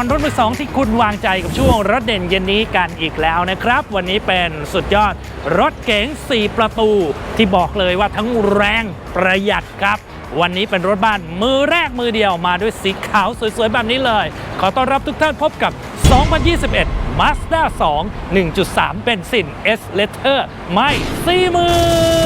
รรถมือสองที่คุณวางใจกับช่วงรถเด่นเย็นนี้กันอีกแล้วนะครับ วันนี้เป็นสุดยอดรถเก๋ง 4 ประตู ที่บอกเลยว่าทั้งแรงประหยัดครับ วันนี้เป็นรถบ้านมือแรกมือเดียวมาด้วยสีขาวสวยๆ แบบนี้เลย ขอต้อนรับทุกท่านพบกับ 2021 Mazda 2 1.3 เบนซิน S Letter ไม่สี่มื่นมา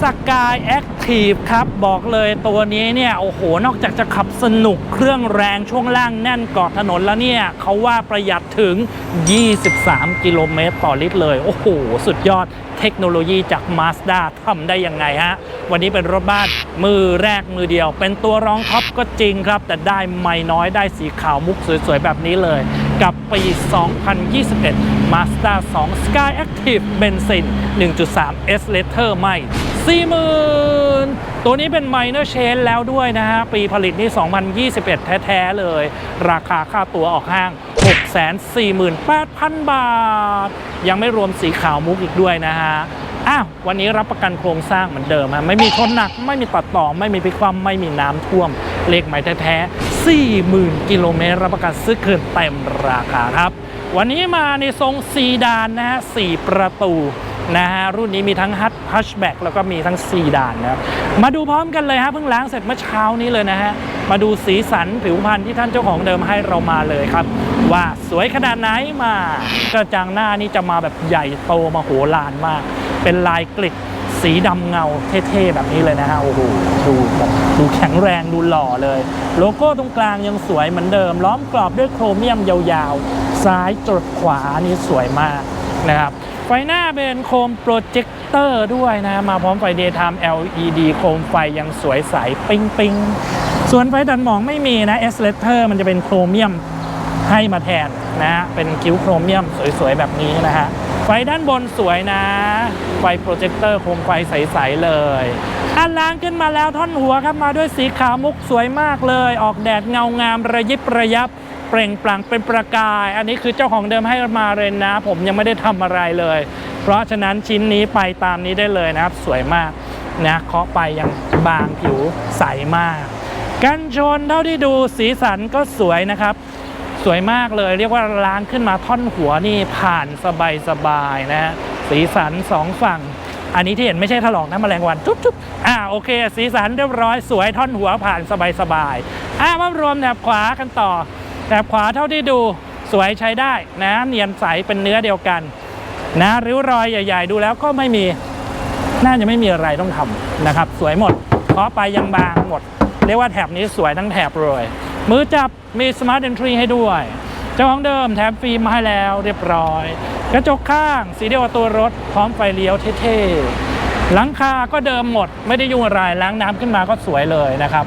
2 Sky Active ครับ บอกเลยตัวนี้เนี่ย โอ้โห นอกจากจะขับสนุกเครื่องแรงช่วงล่างแน่นเกาะถนนแล้วเนี่ย เขาว่าประหยัดถึง 23 กิโลเมตรต่อลิตรเลย โอ้โห สุดยอดเทคโนโลยีจาก Mazda ทำได้ยังไงฮะ วันนี้เป็นรถบ้านมือแรกมือเดียว เป็นตัวรองท็อปก็จริงครับ แต่ได้ไม่น้อยได้สีขาวมุกสวยๆ แบบนี้เลย กับปี 2021 Mazda 2 Sky Active Benzin 1.3 S Letter ไม่ 40,000 ตัวนี้เป็น Minor Change แล้วด้วยนะฮะ ปีผลิตนี่ 2021 แท้ ๆ เลย ราคาค่าตัวออกห้าง 648,000 บาท ยังไม่รวมสีขาวมุกอีกด้วยนะฮะอ้าววันนี้รับประกันโครงสร้างเหมือนเดิมฮะไม่มีชนหนัก ไม่มีตัดต่อ ไม่มีพิคว่ำไม่มีน้ำท่วม เลขหมายแท้ๆ40,000 กิโลเมตร รับประกันซื้อคืนเต็มราคาครับ วันนี้มาในทรงซีดานนะฮะ4ประตู นะฮะรุ่นนี้มีทั้งฮัทฮัชแบ็กแล้วก็มีทั้งซีดานนะครับมาดูพร้อมกันเลยฮะเพิ่งล้างเสร็จเมื่อเช้านี้เลยนะฮะมาดูสีสันผิวพรรณที่ท่านเจ้าของเดิมให้เรามาเลยครับ ว่าสวยขนาดไหนมากระจังหน้านี่จะมาแบบใหญ่โตมาโหฬารมาก เป็นลายกลิดสีดำเงาเท่ๆแบบนี้เลยนะฮะโอ้โหดูแบบดูแข็งแรงดูหล่อเลย โลโก้ตรงกลางยังสวยเหมือนเดิม ล้อมกรอบด้วยโครเมียมยาวๆ ซ้ายจดขวานี่สวยมากนะครับ ไฟหน้าเป็นโคมโปรเจคเตอร์ด้วยนะ มาพร้อมไฟ Daytime LED โคมไฟยังสวยใสปิ๊งปิงส่วนไฟตัดหมองไม่มีนะ S Letter มันจะเป็นโครเมียมให้มาแทนนะฮะเป็นคิ้วโครเมียมสวยๆ แบบนี้นะฮะ ไฟด้านบนสวยนะ ไฟโปรเจคเตอร์โคมไฟใสๆเลยอันล่างขึ้นมาแล้วท่อนหัวครับมาด้วยสีขาวมุกสวยมากเลย ออกแดดเงางามระยิบระยับ เปล่งปลั่งเป็นประกาย อันนี้คือเจ้าของเดิมให้มาเลยนะ ผมยังไม่ได้ทำอะไรเลย เพราะฉะนั้นชิ้นนี้ไปตามนี้ได้เลยนะครับ สวยมากนะเคาะไปยังบางผิวใสมาก กันชนเท่าที่ดูสีสันก็สวยนะครับ สวยมากเลยเรียกว่าล้างขึ้นมาท่อนหัวนี่ผ่านสบายสบายๆนะฮะสีสันสองฝั่ง อันนี้ที่เห็นไม่ใช่ถลอกนะแมลงวันจุ๊บจุ๊บอ่าโอเค สีสันเรียบร้อยสวยท่อนหัวผ่านสบายสบายๆอ่ามารวมแถบขวากันต่อ แถบขวาเท่าที่ดูสวยใช้ได้นะเนียนใสเป็นเนื้อเดียวกัน นะริ้วรอยใหญ่ ๆ ดูแล้วก็ไม่มีน่าจะไม่มีอะไรต้องทำนะครับ สวยหมดเคาะไปยังบางหมด เรียกว่าแถบนี้สวยทั้งแถบเลยมือจับมี Smart Entry ให้ด้วย เจ้าของเดิมแถมฟิล์มมาให้แล้วเรียบร้อย กระจกข้างสีเดียวกับตัวรถ พร้อมไฟเลี้ยวเท่ๆหลังคาก็เดิมหมด ไม่ได้ยุ่งอะไรล้างน้ำขึ้นมาก็สวยเลยนะครับ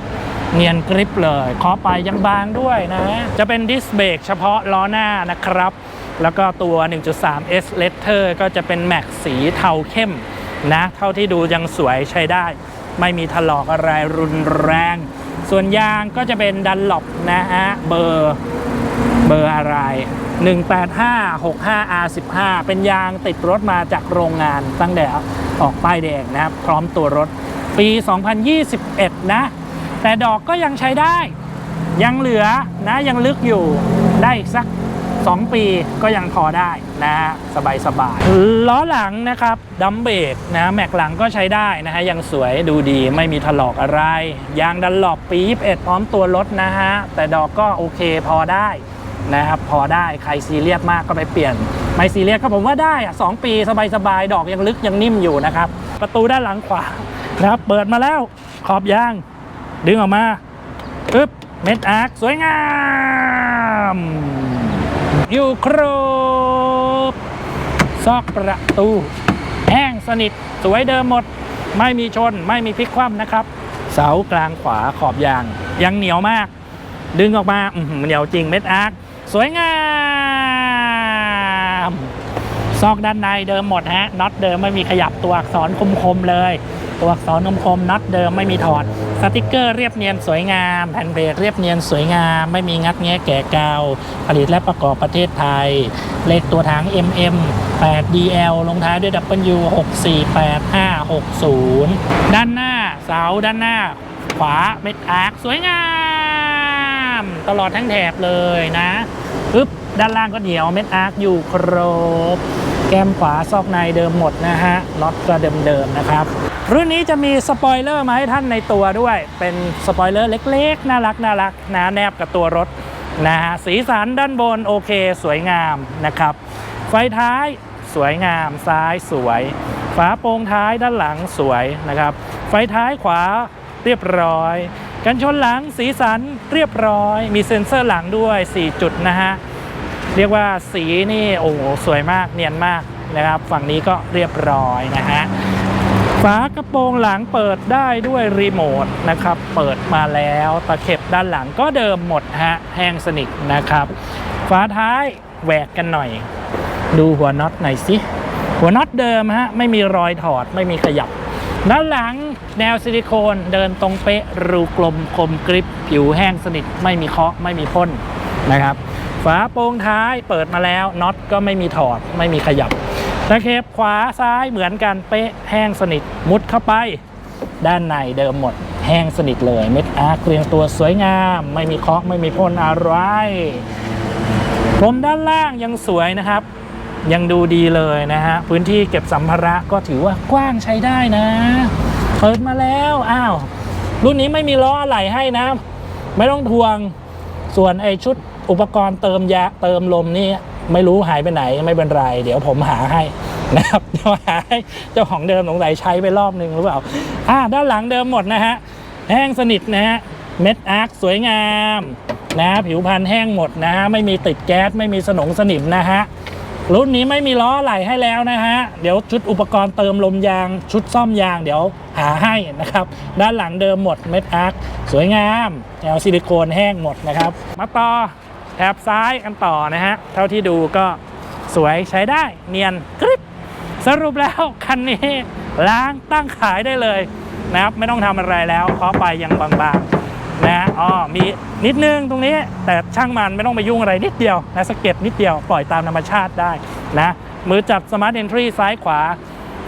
เนียนกริปเลยเคาะไปยังบางด้วยนะ จะเป็นดิสเบรกเฉพาะล้อหน้านะครับ แล้วก็ตัว 1.3 S Letter ก็จะเป็นแม็กสีเทาเข้มนะ เท่าที่ดูยังสวยใช้ได้ ไม่มีถลอกอะไรรุนแรง ส่วนยางก็จะเป็นดันหลบนะฮะ เบอร์เบอร์อะไร 185 65 R15 เป็นยางติดรถมาจากโรงงานตั้งแต่ออกป้ายแดงนะครับ พร้อมตัวรถปี 2021 นะ แต่ดอกก็ยังใช้ได้ ยังเหลือนะยังลึกอยู่ได้อีกสัก 2 ปีก็ยังพอได้นะฮะสบายสบายๆล้อหลังนะครับดัมเบกนะแม็กหลังก็ใช้ได้นะฮะยังสวยดูดีไม่มีถลอกอะไร ยางดันหลบปี 21 พร้อมตัวรถนะฮะแต่ดอกก็โอเคพอได้นะครับพอได้ใครซีเรียสมากก็ไปเปลี่ยน ไม่ซีเรียสก็ผมว่าได้อะสองปี สบายๆ ดอกยังลึกยังนิ่มอยู่นะครับ ประตูด้านหลังขวาครับเปิดมาแล้วขอบยาง ดึงออกมาอึ๊บเม็ดอาร์คสวยงาม อยู่ครบซอกประตู แห้งสนิท สวยเดิมหมด ไม่มีชนไม่มีพลิกคว่ำนะครับ เสากลางขวาขอบยาง ยังเหนียวมาก ดึงออกมาเหนียวจริงเม็ดอาร์คสวยงามซอกด้านในเดิมหมดฮะน็อตเดิมไม่มีขยับตัวอักษรคมๆเลย ตัวอักษรนมคมน็อตเดิมไม่มีถอดสติกเกอร์เรียบเนียนสวยงาม แผ่นเบรกเรียบเนียนสวยงาม ไม่มีงัดแงะแก่เกาผลิตและประกอบประเทศไทย เลขตัวถัง MM 8 DL ลงท้ายด้วย W 648560 ด้านหน้าเสาด้านหน้า ขวาเม็ดอาร์คสวยงาม ตลอดทั้งแถบเลยนะปึ๊บด้านล่างก็เหนียวเม็ดอาร์คอยู่ครบ แก้มขวาซอกในเดิมหมดนะฮะน็อตก็เดิมๆนะครับ รุ่นนี้จะมีสปอยเลอร์มาให้ท่านในตัวด้วย เป็นสปอยเลอร์เล็กๆ น่ารักน่ารักนะแนบกับตัวรถนะฮะสีสันด้านบนโอเคสวยงามนะครับ ไฟท้ายสวยงามซ้ายสวย ฝาโปร่งท้ายด้านหลังสวยนะครับ ไฟท้ายขวาเรียบร้อย กันชนหลังสีสันเรียบร้อย มีเซ็นเซอร์หลังด้วย 4 จุดนะฮะ เรียกว่าสีนี่โอ้โหสวยมากเนียนมากนะครับ ฝั่งนี้ก็เรียบร้อยนะฮะฝากระโปรงหลังเปิดได้ด้วยรีโมทนะครับ เปิดมาแล้วตะเข็บด้านหลังก็เดิมหมดฮะแห้งสนิทนะครับฝาท้ายแหวกกันหน่อย ดูหัวน็อตหน่อยสิหัวน็อตเดิมฮะไม่มีรอยถอดไม่มีขยับ ด้านหลังแนวซิลิโคนเดินตรงเป๊ะรูกลมคมกริบผิวแห้งสนิทไม่มีเคาะไม่มีพ่นนะครับ ฝาโปรงท้ายเปิดมาแล้วน็อตก็ไม่มีถอดไม่มีขยับตะเข็บขวาซ้ายเหมือนกันเป๊ะแห้งสนิทมุดเข้าไป ด้านในเดิมหมด แห้งสนิทเลยเม็ดอาร์คเรียงตัวสวยงาม ไม่มีเคาะไม่มีพ่นอะไรพรมด้านล่างยังสวยนะครับ ยังดูดีเลยนะฮะพื้นที่เก็บสัมภาระก็ถือว่ากว้างใช้ได้นะเปิดมาแล้วอ้าวรุ่นนี้ไม่มีล้ออะไหลให้นะ ไม่ต้องทวงส่วนไอชุด อุปกรณ์เติมยาเติมลมนี่ไม่รู้หายไปไหนไม่เป็นไร เดี๋ยวผมหาให้นะครับเดี๋ยวหาให้เจ้าของเดิมสงสัยใช้ไปรอบหนึ่งหรือเปล่าอ่าด้านหลังเดิมหมดนะฮะแห้งสนิทนะฮะเม็ดอาร์คสวยงามนะผิวพันธุ์แห้งหมดนะฮะไม่มีติดแก๊สไม่มีสนงสนิมนะฮะรุ่นนี้ไม่มีล้อไหลให้แล้วนะฮะ เดี๋ยวชุดอุปกรณ์เติมลมยาง ชุดซ่อมยางเดี๋ยวหาให้นะครับ ด้านหลังเดิมหมดเม็ดอาร์คสวยงามแนวซิลิโคนแห้งหมดนะครับ มาต่อ แถบซ้ายกันต่อนะฮะ เท่าที่ดูก็สวยใช้ได้เนียนกริบสรุปแล้วคันนี้ล้างตั้งขายได้เลยนะครับไม่ต้องทำอะไรแล้วเคาะไปยังบางๆนะอ๋อมีนิดนึงตรงนี้แต่ช่างมันไม่ต้องไปยุ่งอะไรนิดเดียวนะสะเก็ดนิดเดียวปล่อยตามธรรมชาติได้นะมือจับสมาร์ทเอนทรีซ้ายขวา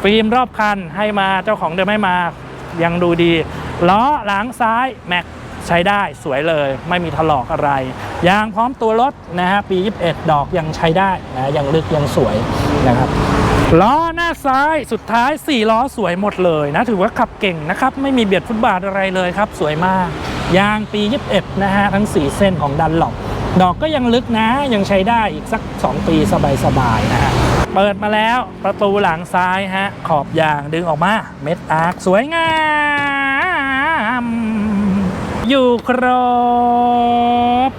ฟิล์มรอบคันให้มาเจ้าของเดิมให้มายังดูดี ล้อหลังซ้ายแม็ก ใช้ได้สวยเลย ไม่มีถลอกอะไร ยางพร้อมตัวรถนะฮะปี 21 ดอกยังใช้ได้นะยังลึกยังสวยนะครับล้อหน้าซ้ายสุดท้าย 4 ล้อสวยหมดเลยนะ ถือว่าขับเก่งนะครับ ไม่มีเบียดฟุตบาทอะไรเลยครับ สวยมาก ยางปี 21 นะฮะ ทั้ง 4 เส้นของดันหลอกดอกก็ยังลึกนะ ยังใช้ได้อีกสัก 2 ปีสบายๆนะฮะเปิดมาแล้วประตูหลังซ้ายฮะ ขอบยางดึงออกมา เม็ดอาร์คสวยงาม อยู่ครบ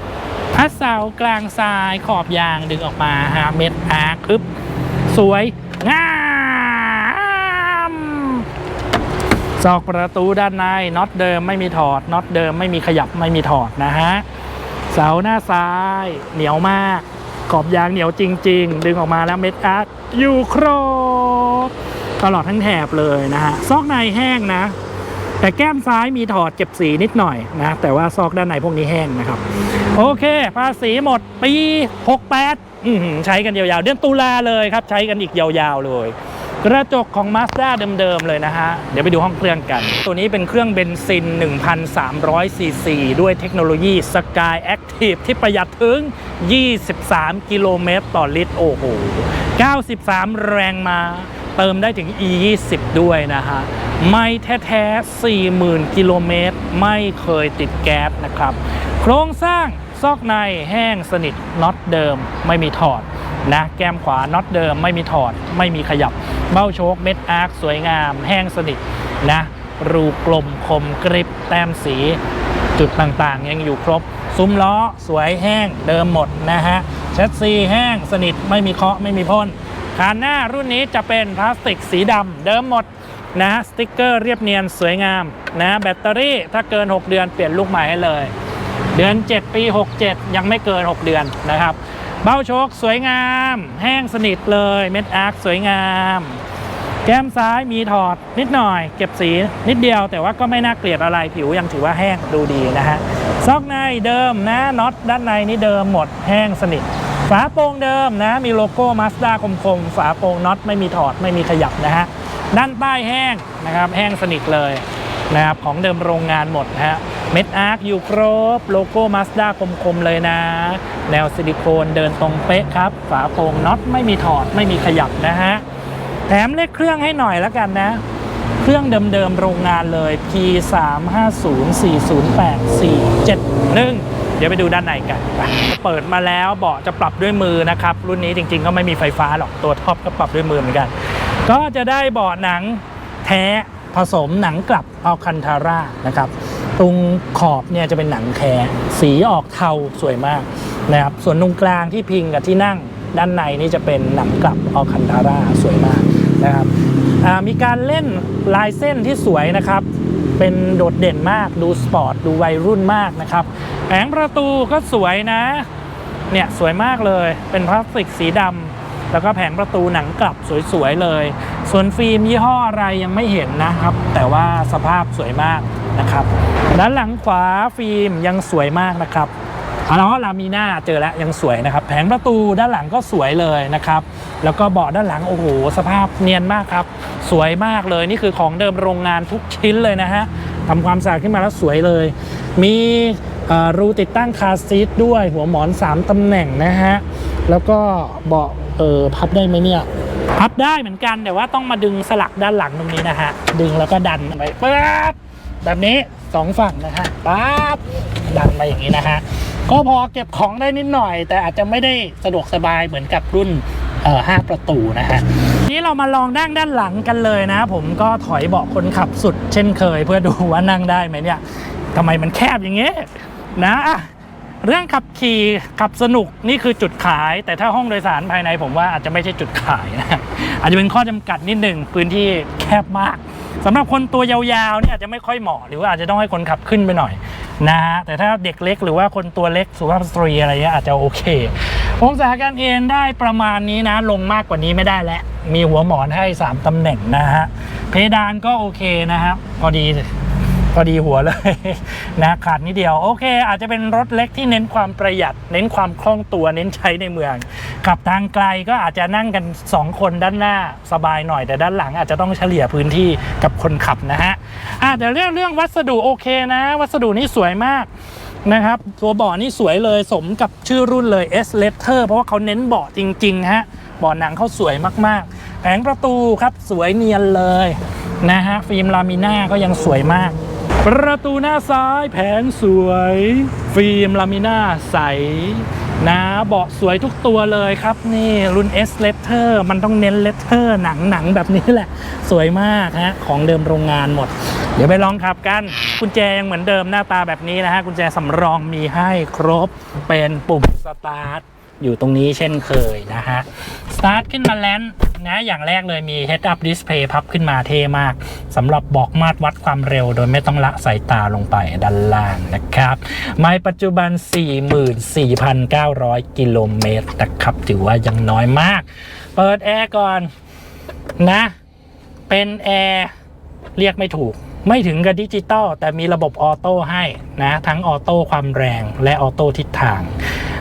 พัดเสากลางทรายขอบยางดึงออกมาฮะเม็ดอาร์คปึ๊บสวยงามซอกประตูด้านในน็อตเดิมไม่มีถอดน็อตเดิมไม่มีขยับไม่มีถอดนะฮะเสาหน้าซ้ายเหนียวมาก ขอบยางเหนียวจริง ๆ ดึงออกมาแล้วเม็ดอาร์คอยู่ครบตลอดทั้งแถบเลยนะฮะซอกในแห้งนะ แต่แก้มซ้ายมีถอดเก็บสีนิดหน่อยนะแต่ว่าซอกด้านในพวกนี้แห้งนะครับ โอเค ภาษีหมดปี 68อืใช้กันยาวๆ เดือนตุลาเลยครับ ใช้กันอีกยาวๆเลย กระจกของ Mazda เดิมๆเลยนะฮะ เดี๋ยวไปดูห้องเครื่องกัน ตัวนี้เป็นเครื่องเบนซิน 1,300 ซีซี ด้วยเทคโนโลยี Sky Active ที่ประหยัดถึง 23 กิโลเมตรต่อลิตร โอ้โห 93 แรงมา เติมได้ถึง e 2 0ด้วยนะฮะ ไม่แท้ๆ40,000 กิโลเมตร ไม่เคยติดแก๊สนะครับ โครงสร้างซอกในแห้งสนิทน็อตเดิมไม่มีถอดนะแก้มขวาน็อตเดิมไม่มีถอด ไม่มีขยับ เบ้าโชคเม็ดอาร์คสวยงาม แห้งสนิทนะรูกลมคมกริบแต้มสีจุดต่างๆ ยังอยู่ครบ ซุ้มล้อสวยแห้งเดิมหมดนะฮะแชสซีแห้งสนิทไม่มีเคาะไม่มีพ่น คานหน้ารุ่นนี้จะเป็นพลาสติกสีดำเดิมหมดนะสติกเกอร์เรียบเนียนสวยงามนะแบตเตอรี่ถ้าเกิน 6 เดือนเปลี่ยนลูกใหม่ให้เลย เดือน 7 ปี 67 ยังไม่เกิน 6 เดือนนะครับ เบ้าโชคสวยงาม แห้งสนิทเลยเม็ดอาร์คสวยงาม แก้มซ้ายมีถอดนิดหน่อย เก็บสีนิดเดียว แต่ว่าก็ไม่น่าเกลียดอะไรผิวยังถือว่าแห้งดูดีนะฮะซอกในเดิมนะน็อตด้านในนี่เดิมหมดแห้งสนิท ฝาโปร่งเดิมนะมีโลโก้มาสด้าคมๆ ฝาโปร่งน็อตไม่มีถอดไม่มีขยับนะฮะด้านใต้แห้งนะครับแห้งสนิทเลยนะครับของเดิมโรงงานหมดนะฮะเม็ดอาร์คอยู่ครบโลโก้มาสด้าคมๆ เลยนะ แนวซิลิโคนเดินตรงเป๊ะครับ ฝาโปร่งน็อตไม่มีถอดไม่มีขยับนะฮะแถมเลขเครื่องให้หน่อยแล้วกันนะ เครื่องเดิมๆโรงงานเลย P 3 5 0 4 0 8 4 7 1 เดี๋ยวไปดูด้านในกัน เปิดมาแล้วเบาะจะปรับด้วยมือนะครับ รุ่นนี้จริงๆ ก็ไม่มีไฟฟ้าหรอกตัวท็อปก็ปรับด้วยมือเหมือนกัน ก็จะได้เบาะหนังแท้ผสมหนังกลับอัลคันทาร่านะครับตรงขอบเนี่ยจะเป็นหนังแท้สีออกเทาสวยมากนะครับส่วนตรงกลางที่พิงกับที่นั่งด้านในนี่จะเป็นหนังกลับอัลคันทาร่าสวยมากนะครับมีการเล่นลายเส้นที่สวยนะครับ เป็นโดดเด่นมากดูสปอร์ตดูวัยรุ่นมากนะครับ แผงประตูก็สวยนะ เนี่ยสวยมากเลย เป็นพลาสติกสีดำแล้วก็แผงประตูหนังกลับสวยๆเลย ส่วนฟิล์มยี่ห้ออะไรยังไม่เห็นนะครับ แต่ว่าสภาพสวยมากนะครับ ด้านหลังขวาฟิล์มยังสวยมากนะครับเอาละลามีนาเจอแล้วยังสวยนะครับ แผงประตูด้านหลังก็สวยเลยนะครับ แล้วก็เบาะด้านหลังโอ้โหสภาพเนียนมากครับ สวยมากเลยนี่คือของเดิมโรงงานทุกชิ้นเลยนะฮะทำความสะอาดขึ้นมาแล้วสวยเลย มี รูติดตั้งคาซีทด้วยหัวหมอน 3 ตำแหน่งนะฮะ แล้วก็เบาะเออพับได้ไหมเนี่ย พับได้เหมือนกันแต่ว่าต้องมาดึงสลักด้านหลังตรงนี้นะฮะ ดึงแล้วก็ดันไปปั๊บแบบนี้สองฝั่งนะฮะปั๊บดันมาอย่างนี้นะฮะ ก็พอเก็บของได้นิดหน่อย แต่อาจจะไม่ได้สะดวกสบายเหมือนกับรุ่นเอ่อห้าประตูนะฮะนี้เรามาลองนั่งด้านหลังกันเลยนะ ผมก็ถอยเบาะคนขับสุดเช่นเคย เพื่อดูว่านั่งได้ไหมเนี่ยทำไมมันแคบอย่างเงี้ย นะเรื่องขับขี่ขับสนุกนี่คือจุดขาย แต่ถ้าห้องโดยสารภายในผมว่าอาจจะไม่ใช่จุดขายนะอาจจะเป็นข้อจำกัดนิดหนึ่งพื้นที่แคบมากสำหรับคนตัวยาวๆเนี่ยอาจจะไม่ค่อยเหมาะหรือว่าอาจจะต้องให้คนขับขึ้นไปหน่อยนะฮะแต่ถ้าเด็กเล็กหรือว่าคนตัวเล็กสุภาพสตรีอะไรเงี้ยอาจจะโอเค องศาการเอนได้ประมาณนี้นะลงมากกว่านี้ไม่ได้แล้วมีหัวหมอนให้ 3ตำแหน่งนะฮะเพดานก็โอเคนะครับพอดี พอดีหัวเลยนะขาดนิดเดียว โอเค อาจจะเป็นรถเล็กที่เน้นความประหยัด เน้นความคล่องตัวเน้นใช้ในเมืองขับทางไกลก็อาจจะนั่งกัน 2 คนด้านหน้าสบายหน่อยแต่ด้านหลังอาจจะต้องเฉลี่ยพื้นที่กับคนขับนะฮะอะแต่เรื่องเรื่องวัสดุโอเคนะ วัสดุนี่สวยมากนะครับตัวเบาะนี่สวยเลยสมกับชื่อรุ่นเลย S Letter เพราะว่าเขาเน้นเบาะจริงๆฮะเบาะหนังเขาสวยมากๆ แผงประตูครับสวยเนียนเลยนะฮะฟิล์มลามิน่าก็ยังสวยมาก ประตูหน้าซ้ายแผงสวย ฟิล์มลามิน่าใสนะเบาะสวยทุกตัวเลยครับนี่รุ่น S Letter มันต้องเน้น Letter หนังหนังแบบนี้แหละ สวยมากฮะของเดิมโรงงานหมด เดี๋ยวไปลองขับกันกุญแจยังเหมือนเดิมหน้าตาแบบนี้นะฮะกุญแจสำรองมีให้ครบเป็นปุ่มสตาร์ท อยู่ตรงนี้เช่นเคยนะฮะ สตาร์ทขึ้นมาแล้วนะอย่างแรกเลยมี Head Up Display พับขึ้นมาเท่มากสำหรับบอกมาตรวัดความเร็ว โดยไม่ต้องละสายตาลงไปด้านล่างนะครับไม่ปัจจุบัน 44,900 กิโลเมตรนะครับ ถือว่ายังน้อยมาก เปิดแอร์ก่อนนะ เป็นแอร์เรียกไม่ถูกไม่ถึงกับดิจิตอลแต่มีระบบออโต้ให้นะ ทั้งออโต้ความแรงและออโต้ทิศทาง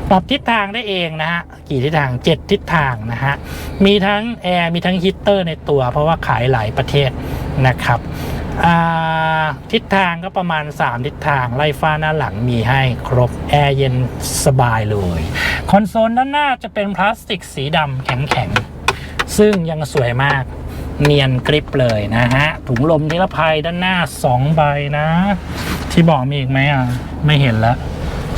ปรับทิศทางได้เองนะฮะกี่ทิศทาง 7 ทิศทางนะฮะมีทั้งแอร์มีทั้งฮีตเตอร์ในตัว เพราะว่าขายหลายประเทศนะครับทิศทางก็ประมาณ 3 ทิศทางไล่ฟ้าหน้าหลังมีให้ครบ แอร์เย็นสบายเลย คอนโซลด้านหน้าจะเป็นพลาสติกสีดำแข็งๆ ซึ่งยังสวยมากเนียนกริปเลยนะฮะ ถุงลมนิรภัยด้านหน้า 2 ใบนะ ที่บอกมีอีกไหมอะ ไม่เห็นแล้ว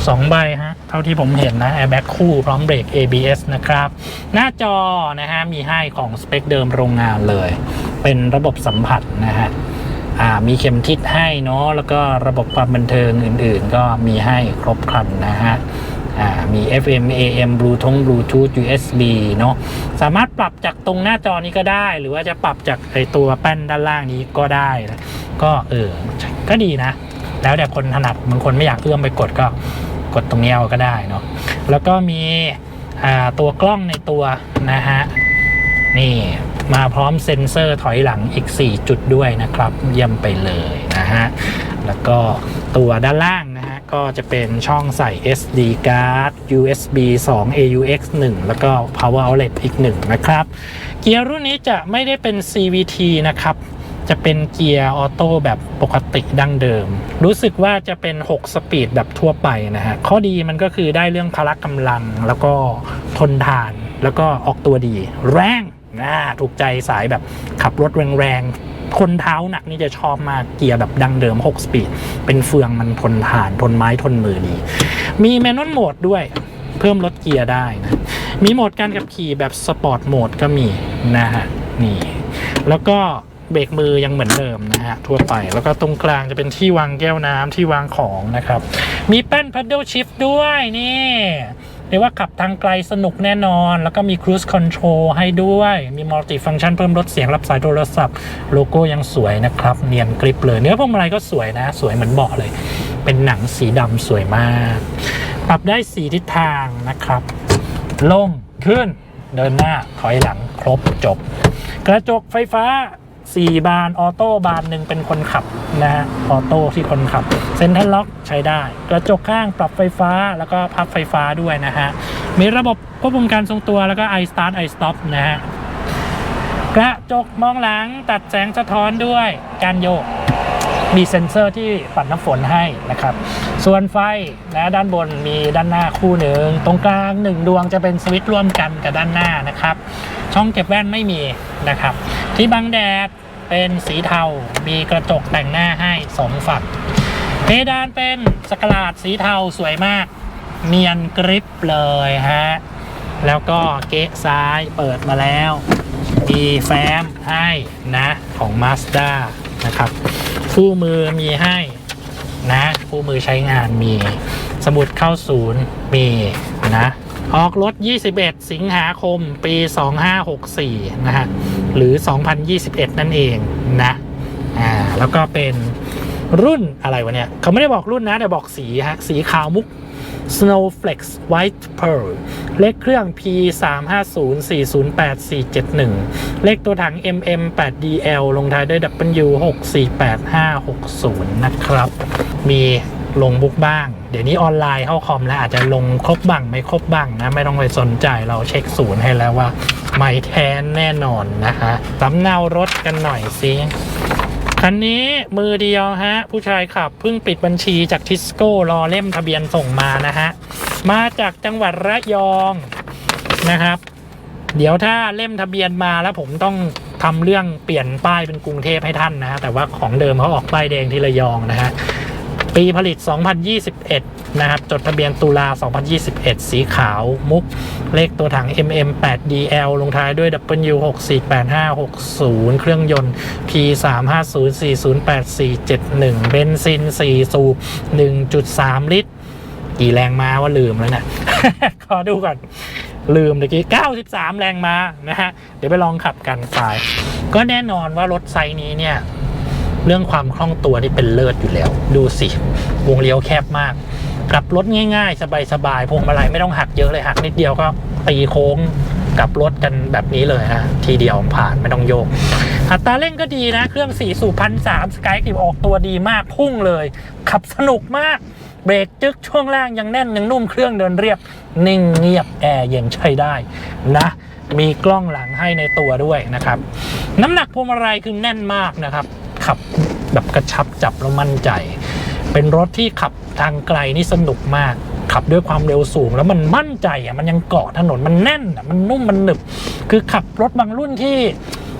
สองใบฮะ เท่าที่ผมเห็นนะแอร์แบ็กคู่พร้อมเบรก ABS นะครับ หน้าจอนะฮะ มีให้ของสเปคเดิมโรงงานเลย เป็นระบบสัมผัสนะฮะอ่ามีเข็มทิศให้เนาะแล้วก็ระบบความบันเทิงอื่นๆ ก็มีให้ครบครันนะฮะอ่ามี FM AM Bluetooth Bluetooth USB เนาะสามารถปรับจากตรงหน้าจอนี้ก็ได้ หรือว่าจะปรับจากไอตัวแป้นด้านล่างนี้ก็ได้ ก็เออ ก็ดีนะ แล้วแต่คนถนัดบางคนไม่อยากเอื้อมไปกดก็ กดตรงนี้เอาก็ได้เนาะแล้วก็มีตัวกล้องในตัวนะฮะนี่มาพร้อมเซ็นเซอร์ถอยหลังอีก 4 จุดด้วยนะครับ เยี่ยมไปเลยนะฮะ แล้วก็ตัวด้านล่างนะฮะ ก็จะเป็นช่องใส่ SD card USB 2 AUX 1 แล้วก็ Power Outlet อีก 1 นะครับ เกียร์รุ่นนี้จะไม่ได้เป็น CVT นะครับ จะเป็นเกียร์ออโต้แบบปกติดั้งเดิม รู้สึกว่าจะเป็น 6 สปีดแบบทั่วไปนะฮะ ข้อดีมันก็คือได้เรื่องพละกำลังแล้วก็ทนทานแล้วก็ออกตัวดี แรงนะถูกใจสายแบบขับรถแรงๆ คนเท้าหนักนี่จะชอบมากเกียร์แบบดั้งเดิม 6 สปีด เป็นเฟืองมันทนทานทนไม้ทนมือดี มีแมนนวลโหมดด้วยเพิ่มลดเกียร์ได้นะมีโหมดการขับขี่แบบสปอร์ตโหมดก็มีนะฮะนี่ แล้วก็ เบรกมือยังเหมือนเดิมนะฮะทั่วไป แล้วก็ตรงกลางจะเป็นที่วางแก้วน้ำที่วางของนะครับ มีแป้น paddle shift ด้วยนี่เรียกว่าขับทางไกลสนุกแน่นอน แล้วก็มี cruise control ให้ด้วย มี multi function เพิ่มลดเสียงรับสายโทรศัพท์ โลโก้ยังสวยนะครับ เนียนกริบเลย เนื้อพวงมาลัยก็สวยนะ สวยเหมือนเบาะเลย เป็นหนังสีดำสวยมาก ปรับได้สีทิศทางนะครับ ลงขึ้น เดินหน้าถอยหลังครบจบ กระจกไฟฟ้า 4บานออโต้บานหนึ่งเป็นคนขับนะฮะออโต้ที่คนขับเซ็นทรัลล็อกใช้ได้ กระจกข้างปรับไฟฟ้าแล้วก็พับไฟฟ้าด้วยนะฮะ มีระบบควบคุมการทรงตัวแล้วก็ i start i stop นะฮะ กระจกมองหลังตัดแสงสะท้อนด้วยการโยกมีเซ็นเซอร์ที่ปัดน้ำฝนให้นะครับ ส่วนไฟนะด้านบนมีด้านหน้าคู่หนึ่ง ตรงกลางหนึ่งดวงจะเป็นสวิตช์ร่วมกันกับด้านหน้านะครับ ช่องเก็บแว่นไม่มีนะครับ ที่บังแดดเป็นสีเทา มีกระจกแต่งหน้าให้สองฝั่งเพดานเป็นสกลาดสีเทาสวยมาก เนียนกริปเลยฮะ แล้วก็เก๊ะซ้ายเปิดมาแล้ว มีแฟ้มให้นะของ Mazda นะครับคู่มือมีให้นะคู่มือใช้งานมี สมุดเข้าศูนย์มีนะ ออกรถ 21 สิงหาคม ปี 2564 นะฮะ หรือ 2021 นั่นเองนะ อ่า แล้วก็เป็นรุ่นอะไรวะเนี่ย เขาไม่ได้บอกรุ่นนะ แต่บอกสีฮะ สีขาวมุก Snowflex White Pearl เลขเครื่อง P 3 5 0 4 0 8 4 7 1 เลขตัวถัง MM 8 DL ลงท้ายด้วย W 6 4 8 5 6 0 นะครับ มี ลงบุ๊กบ้าง เดี๋ยวนี้ออนไลน์เข้าคอมแล้วอาจจะลงครบบ้างไม่ครบบ้างนะ ไม่ต้องไปสนใจเราเช็คศูนย์ให้แล้วว่า ไม่แท้แน่นอนนะฮะสำเนารถกันหน่อยสิคันนี้มือเดียวฮะ ผู้ชายขับเพิ่งปิดบัญชีจากทิสโก้รอเล่มทะเบียนส่งมานะฮะ มาจากจังหวัดระยองนะครับ เดี๋ยวถ้าเล่มทะเบียนมาแล้วผมต้องทำเรื่องเปลี่ยนป้ายเป็นกรุงเทพให้ท่านนะฮะแต่ว่าของเดิมเขาออกป้ายแดงที่ระยองนะฮะ ปีผลิต 2021 นะครับ จดทะเบียนตุลา 2021 สีขาวมุก เลขตัวถัง MM 8 DL ลงท้ายด้วย W 6 4 8 5 6 0 เครื่องยนต์ P 3 5 0 4 0 8 4 7 1 เบนซิน 4 สูบ 1.3 ลิตร กี่แรงม้าว่าลืมแล้วนะ ขอดูก่อน ลืมเมื่อกี้ 93 แรงม้านะฮะ เดี๋ยวไปลองขับกันไฟล์ก็แน่นอนว่ารถไซส์นี้เนี่ย เรื่องความคล่องตัวนี่เป็นเลิศอยู่แล้ว ดูสิวงเลี้ยวแคบมาก กลับรถง่ายๆ สบายๆพวงมาลัยไม่ต้องหักเยอะเลยหักนิดเดียวก็ตีโค้งกลับรถกันแบบนี้เลยฮะทีเดียวผ่านไม่ต้องโยก อัตราเร่งก็ดีนะ เครื่อง4สูบพันสามสกายกิบออกตัวดีมากพุ่งเลย ขับสนุกมากเบรกจึกช่วงล่างยังแน่นยังนุ่มเครื่องเดินเรียบ นิ่งเงียบแอร์เย็นใช้ได้นะมีกล้องหลังให้ในตัวด้วยนะครับ น้ำหนักพวงมาลัยคือแน่นมากนะครับ ขับแบบกระชับจับแล้วมั่นใจ เป็นรถที่ขับทางไกลนี่สนุกมาก ขับด้วยความเร็วสูง แล้วมันมั่นใจอะมันยังเกาะถนนมันแน่นอะมันนุ่มมันหนึบ คือขับรถบางรุ่นที่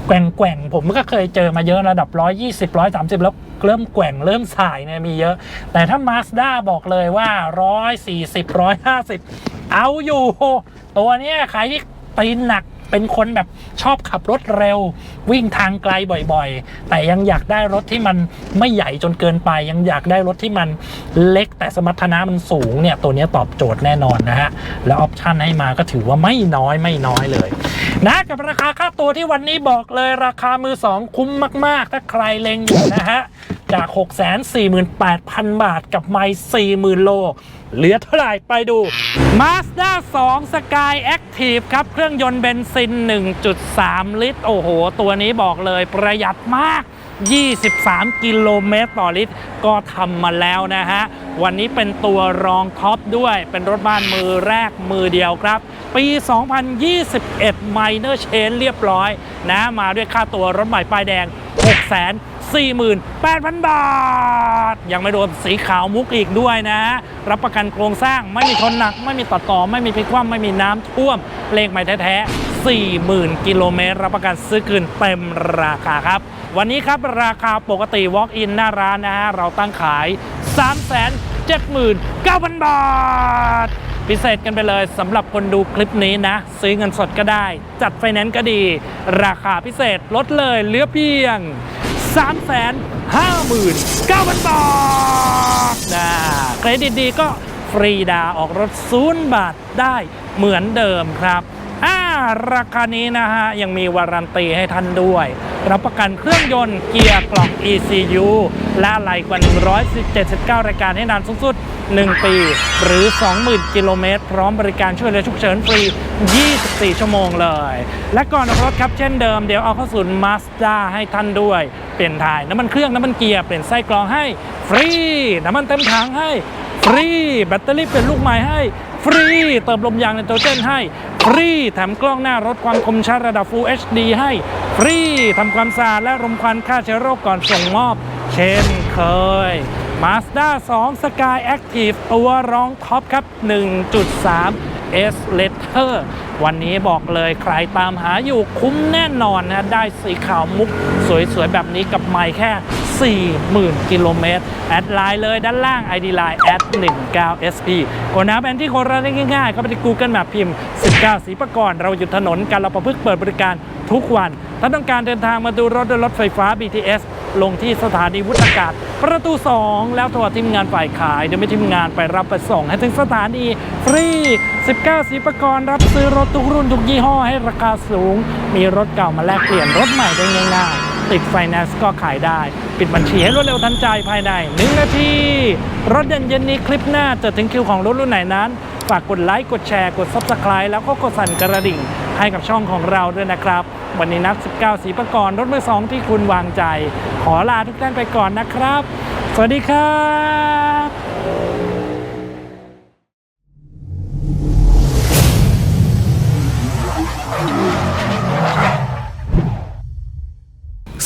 แกว่งแกว่งผมก็เคยเจอมาเยอะระดับ 120 130 แล้วเริ่มแกว่งเริ่มสายเนี่ยมีเยอะ แต่ถ้า Mazda บอกเลยว่า 140 150 เอาอยู่ ตัวเนี้ยใครที่ตีนหนัก เป็นคนแบบชอบขับรถเร็ว วิ่งทางไกลบ่อยๆ แต่ยังอยากได้รถที่มันไม่ใหญ่จนเกินไป ยังอยากได้รถที่มันเล็กแต่สมรรถนะมันสูงเนี่ยตัวนี้ตอบโจทย์แน่นอนนะฮะ แล้วออปชันให้มาก็ถือว่าไม่น้อยไม่น้อยเลยนะกับราคาค่าตัวที่วันนี้บอกเลยราคามือสองคุ้มมาก ๆ ถ้าใครเล็งอยู่นะฮะ จาก 648,000 บาทกับไม่40,000 โล เหลือเท่าไหร่ไปดู Mazda 2 Sky Active ครับ เครื่องยนต์เบนซิน 1.3 ลิตร โอ้โห ตัวนี้บอกเลยประหยัดมาก 23 กิโลเมตรต่อลิตร ก็ทำมาแล้วนะฮะ วันนี้เป็นตัวรองท็อปด้วย เป็นรถบ้านมือแรกมือเดียวครับ ปี 2021 Minor Change เรียบร้อยนะ มาด้วยค่าตัวรถใหม่ป้ายแดง 6 48,000 บาท ยังไม่รวมสีขาวมุกอีกด้วยนะ รับประกันโครงสร้างไม่มีชนหนัก ไม่มีตัดต่อ ไม่มีพลิกคว่ำไม่มีน้ำท่วมเลขใหม่แท้ๆ40,000 กิโลเมตร รับประกันซื้อคืนเต็มราคาครับ วันนี้ครับราคาปกติ Walk in หน้าร้านนะฮะ เราตั้งขาย 379,000 บาท พิเศษกันไปเลยสำหรับคนดูคลิปนี้นะ ซื้อเงินสดก็ได้ จัดไฟแนนซ์ก็ดี ราคาพิเศษลดเลยเหลือเพียง 359,000 บาทนะเครดิตดีก็ฟรีดาออกรถศูนย์บาทได้เหมือนเดิมครับ อ่าราคานี้นะฮะ ยังมีวารันตีให้ท่านด้วย รับประกันเครื่องยนต์เกียร์กล่อง ECU และอะไหลกว่า 179 รายการให้นานสูงสุด 1 ปี หรือ 20,000 กิโลเมตร พร้อมบริการช่วยเหลือฉุกเฉินฟรี 24 ชั่วโมงเลย และก่อนออกรถครับเช่นเดิมเดี๋ยวเอาเข้าศูนย์มาสด้าให้ท่านด้วย เปลี่ยนถ่ายน้ำมันเครื่องน้ำมันเกียร์เปลี่ยนไส้กรองให้ฟรี น้ำมันเต็มถังให้ รี แบตเตอรี่เปลี่ยนลูกใหม่ให้ ฟรี เติมลมยางในตัวเจนให้ ฟรี แถมกล้องหน้ารถความคมชัดระดับ Full HD ให้ ฟรี ทำความสะอาดและรมควันฆ่าเชื้อโรคก่อนส่งมอบ เช่นเคย Mazda 2 Sky Active ตัวรองท็อปครับ 1.3 S Letter วันนี้บอกเลยใครตามหาอยู่คุ้มแน่นอนนะ ได้สีขาวมุกสวยๆ แบบนี้กับไม่แค่ 40,000 กิโลเมตร แอดไลน์เลยด้านล่าง ID Line แอด19 SP กดน้ำแผนที่โคราชง่ายๆ เข้าไปที่ Google Map พิมพ์ 19สีประกรเราอยู่ถนนการเราประพฤกษ์เปิดบริการทุกวัน ถ้าต้องการเดินทางมาดูรถด้วยรถไฟฟ้า BTS ลงที่สถานีวุฒากาศ ประตู 2 แล้วโทรทีมงานฝ่ายขาย เดี๋ยวไม่ทีมงานไปรับไปส่ง ให้ถึงสถานีฟรี 19 สีประกรรับซื้อรถทุกรุ่นทุกยี่ห้อให้ราคาสูง มีรถเก่ามาแลกเปลี่ยนรถใหม่ได้ง่ายๆ ติดไฟแนนซ์ก็ขายได้ ปิดบัญชีให้รวดเร็วทันใจภายใน 1 นาที รถเย็นเย็นๆนี้คลิปหน้าจะถึงคิวของรถรุ่นไหนนั้น ฝากกดไลค์ กดแชร์ กด Subscribe แล้วก็กดสั่นกระดิ่ง ให้กับช่องของเราด้วยนะครับ วันนี้นัด 19 สีประกรณ์รถมือสองที่คุณวางใจ ขอลาทุกท่านไปก่อนนะครับ สวัสดีครับ